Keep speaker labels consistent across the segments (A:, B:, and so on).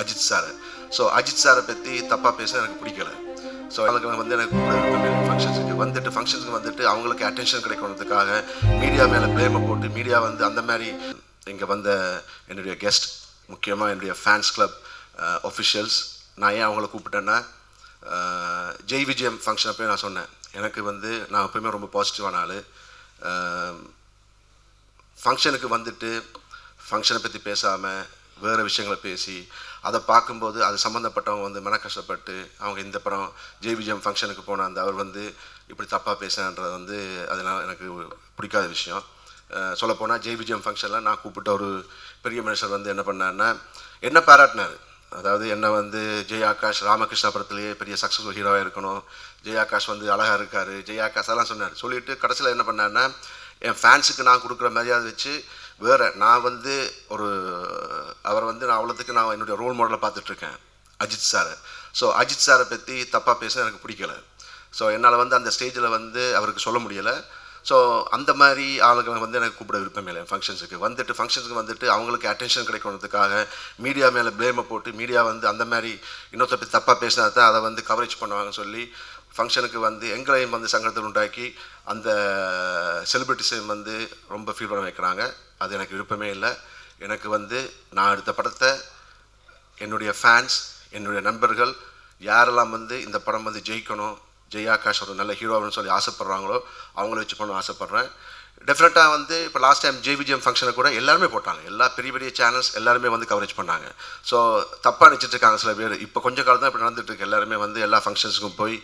A: Ajith sir. So Ajith சாரை பற்றி தப்பாக பேச எனக்கு பிடிக்கல. ஸோ அவங்களுக்கு வந்து எனக்கு ஃபங்க்ஷன்ஸுக்கு வந்துட்டு ஃபங்க்ஷன்ஸுக்கு வந்துட்டு அவங்களுக்கு அட்டென்ஷன் கிடைக்கணுன்றதுக்காக மீடியா மேலே பிளேமை போட்டு மீடியா வந்து அந்த மாதிரி இங்கே வந்த என்னுடைய கெஸ்ட் முக்கியமாக என்னுடைய ஃபேன்ஸ் கிளப் ஒஃபிஷியல்ஸ் நான் ஏன் அவங்கள கூப்பிட்டேன்னா ஜெய் விஜயம் ஃபங்க்ஷன் போய் நான் சொன்னேன். எனக்கு வந்து நான் எப்பவுமே ரொம்ப பாசிட்டிவான ஆள். ஃபங்க்ஷனுக்கு வந்துட்டு ஃபங்க்ஷனை பற்றி பேசாமல் வேறு விஷயங்களை பேசி அதை பார்க்கும்போது அது சம்மந்தப்பட்டவங்க வந்து மன கஷ்டப்பட்டு அவங்க இந்த படம் ஜெய் விஜயம் ஃபங்க்ஷனுக்கு போன அந்த அவர் வந்து இப்படி தப்பாக பேசுனன்றது வந்து அதெல்லாம் எனக்கு பிடிக்காத விஷயம். சொல்லப்போனால் ஜெய் விஜயம் ஃபங்க்ஷனில் நான் கூப்பிட்ட ஒரு பெரிய மனுஷர் வந்து என்ன பண்ணாருன்னா என்ன பாராட்டினார். அதாவது என்ன வந்து ஜெய் ஆகாஷ் ராமகிருஷ்ணா படத்துலேயே பெரிய சக்ஸஸ்ஃபுல் ஹீரோவாக இருக்கணும். ஜெய் ஆகாஷ் வந்து அழகாக இருக்கார். ஜெய் ஆகாஷ் அதெல்லாம் சொன்னார். சொல்லிட்டு கடைசியில் என்ன பண்ணார்னா என் ஃபேன்ஸுக்கு நான் கொடுக்குற மரியாதை வச்சு வேறு நான் வந்து ஒரு அவர் வந்து நான் அவ்வளோத்துக்கு நான் என்னுடைய ரோல் மாடலை பார்த்துட்ருக்கேன். அஜித் சாரை ஸோ அஜித் சாரை பற்றி தப்பாக பேச எனக்கு பிடிக்கல. ஸோ என்னால் வந்து அந்த ஸ்டேஜில் வந்து அவருக்கு சொல்ல முடியலை. ஸோ அந்த மாதிரி ஆளுகளை வந்து எனக்கு கூப்பிட விருப்பம் இல்லை. ஃபங்க்ஷன்ஸுக்கு வந்துட்டு ஃபங்க்ஷன்ஸுக்கு வந்துட்டு அவங்களுக்கு அட்டென்ஷன் கிடைக்கணுன்றதுக்காக மீடியா மேலே ப்ளேமை போட்டு மீடியா வந்து அந்த மாதிரி இன்னொருத்த பற்றி தப்பாக பேசினா தான் அதை வந்து கவரேஜ் பண்ணுவாங்கன்னு சொல்லி ஃபங்க்ஷனுக்கு வந்து எங்களையும் வந்து சங்கடத்தில் உண்டாக்கி அந்த செலிபிரிட்டிஸையும் வந்து ரொம்ப ஃபீல் பண்ண வைக்கிறாங்க. அது எனக்கு விருப்பமே இல்லை. எனக்கு வந்து நான் எடுத்த படத்தை என்னுடைய ஃபேன்ஸ் என்னுடைய நண்பர்கள் யாரெல்லாம் வந்து இந்த படம் வந்து ஜெயிக்கணும் ஜெய் ஆகாஷ் ஒரு நல்ல ஹீரோன்னு சொல்லி ஆசைப்பட்றாங்களோ அவங்கள வச்சு பண்ண ஆசைப்பட்றேன். டெஃபினட்டாக வந்து இப்போ லாஸ்ட் டைம் ஜேவிஜிஎம் விஜயம் ஃபங்க்ஷனை கூட எல்லாருமே போட்டாங்க. எல்லா பெரிய பெரிய சேனல்ஸ் எல்லாருமே வந்து கவரேஜ் பண்ணாங்க. ஸோ தப்பாக நினச்சிட்டு இருக்காங்க சில பேர். இப்போ கொஞ்சம் காலம் தான் இப்போ நடந்துட்டு இருக்கு. எல்லாருமே வந்து எல்லா ஃபங்க்ஷன்ஸுக்கும் போய்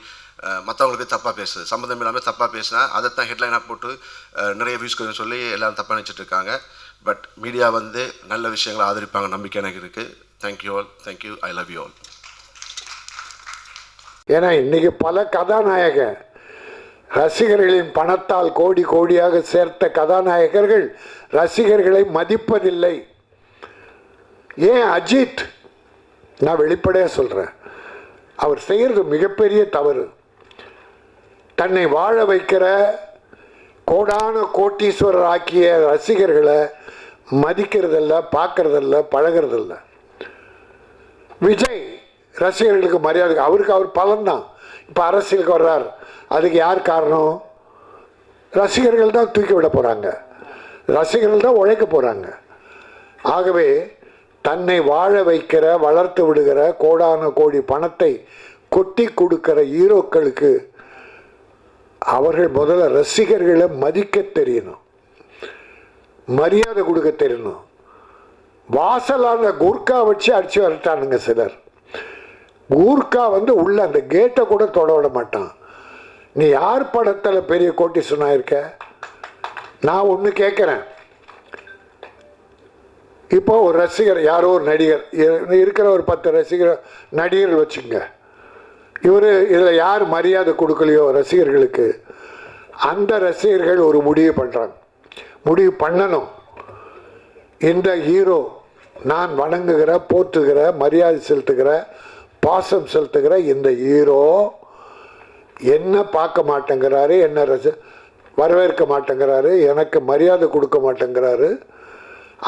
A: மற்றவங்களுக்கு தப்பாக பேசுது சம்மந்தம் இல்லாமல் தப்பாக பேசினா அதை தான் ஹெட்லைனாக போட்டு நிறைய வியூஸ் கொஞ்சம் சொல்லி எல்லாரும் தப்பாக நினச்சிட்ருக்காங்க பட் மீடியா வந்து நல்ல விஷயங்களை ஆதரிப்பாங்க நம்பிக்கை எனக்கு இருக்குது thank you all thank you I love you all
B: ஏன்னா இன்னைக்கு பல கதாநாயகன் ரசிகர்களின் பணத்தால் கோடி கோடியாக சேர்த்த கதாநாயகர்கள் ரசிகர்களை மதிப்பதில்லை. ஏன் அஜித்? நான் வெளிப்படையாக சொல்கிறேன் அவர் செய்கிறது மிகப்பெரிய தவறு. தன்னை வாழ வைக்கிற கோடான கோட்டீஸ்வரர் ஆக்கிய ரசிகர்களை மதிக்கிறதில்ல பார்க்கறதில்ல பழகிறதில்ல. விஜய் ரசிகர்களுக்கு மரியாதை அவருக்கு அவர் பலன்தான். இப்போ அரசியலுக்கு வர்றார். அதுக்கு யார் காரணம்? ரசிகர்கள் தான் தூக்கி விட போகிறாங்க ரசிகர்கள் தான் உழைக்க போகிறாங்க ஆகவே தன்னை வாழ வைக்கிற வளர்த்து விடுகிற கோடான கோடி பணத்தை கொட்டி கொடுக்கிற ஹீரோக்களுக்கு அவர்கள் முதல்ல ரசிகர்களை மதிக்க தெரியணும். மரியாதை கொடுக்க தெரியணும். வாசலான கூர்க்கா வச்சு அடித்து வரட்டானுங்க சிலர். கூர்க்கா வந்து உள்ள அந்த கேட்டை கூட தொட விட மாட்டான். நீ யார் படத்தில் பெரிய கோட்டி சொன்னாயிருக்க நான் ஒன்று கேட்குறேன் இப்போ ஒரு ரசிகர் யாரோ ஒரு நடிகர் இருக்கிற ஒரு பத்து ரசிகர் நடிகர்கள் வச்சுங்க இவர் இதில் யார் மரியாதை கொடுக்கலையோ ரசிகர்களுக்கு அந்த ரசிகர்கள் ஒரு முடிவு பண்ணுறாங்க முடிவு பண்ணணும். இந்த ஹீரோ நான் வணங்குகிற போற்றுகிற மரியாதை செலுத்துகிற பாசம் செலுத்துகிற இந்த ஹீரோ என்ன பார்க்க மாட்டேங்கிறாரு என்ன ரசி வரவேற்க மாட்டேங்கிறாரு எனக்கு மரியாதை கொடுக்க மாட்டேங்கிறாரு.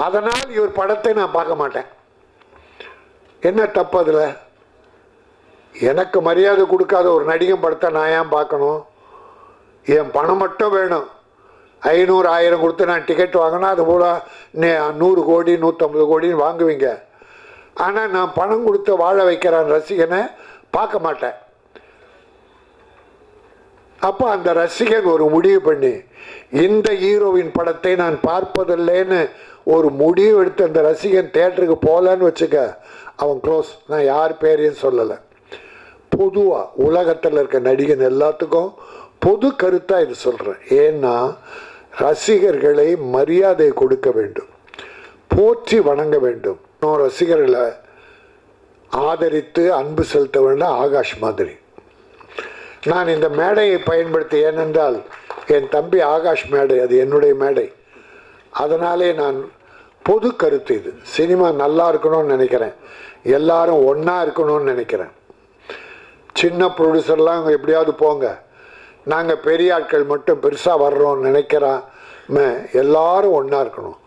B: அதனால் இவர் படத்தை நான் பார்க்க மாட்டேன். என்ன தப்பு அதில்? எனக்கு மரியாதை கொடுக்காத ஒரு நடிகன் படத்தை நான் ஏன் பார்க்கணும்? என் பணம் மட்டும் வேணும். ஐநூறு ஆயிரம் கொடுத்து நான் டிக்கெட் வாங்கினா அது போல் நூறு கோடி நூற்றம்பது கோடின்னு வாங்குவீங்க. ஆனால் நான் பணம் கொடுத்து வாழ வைக்கிறான் ரசிகனை பார்க்க மாட்டேன். அப்போ அந்த ரசிகன் ஒரு முடிவு பண்ணி இந்த ஹீரோவின் படத்தை நான் பார்ப்பதில்லைன்னு ஒரு முடிவு எடுத்து அந்த ரசிகன் தேட்டருக்கு போகலான்னு வச்சுக்க அவன் க்ளோஸ் நான் யார் பேரையும் சொல்லலை. பொதுவாக உலகத்தில் இருக்க நடிகன் எல்லாத்துக்கும் பொது கருத்தாக இது சொல்கிறேன் ஏன்னா ரசிகர்களை மரியாதை கொடுக்க வேண்டும். போற்றி வணங்க வேண்டும். இன்னும் ரசிகர்களை ஆதரித்து அன்பு செலுத்த வேண்டும் ஆகாஷ் மாதிரி. நான் இந்த மேடையை பயன்படுத்தி ஏனென்றால் என் தம்பி ஆகாஷ் மேடை அது என்னுடைய மேடை. அதனாலே நான் பொது கருத்து இது. சினிமா நல்லா இருக்கணும்னு நினைக்கிறேன். எல்லாரும் ஒன்றா இருக்கணும்னு நினைக்கிறேன். சின்ன ப்ரொடியூசர்லாம் எப்படியாவது போங்க. நாங்கள் பெரிய ஆட்கள் மட்டும் பெருசாக வர்றோம்னு நினைக்கிறாம எல்லாரும் ஒன்றா இருக்கணும்.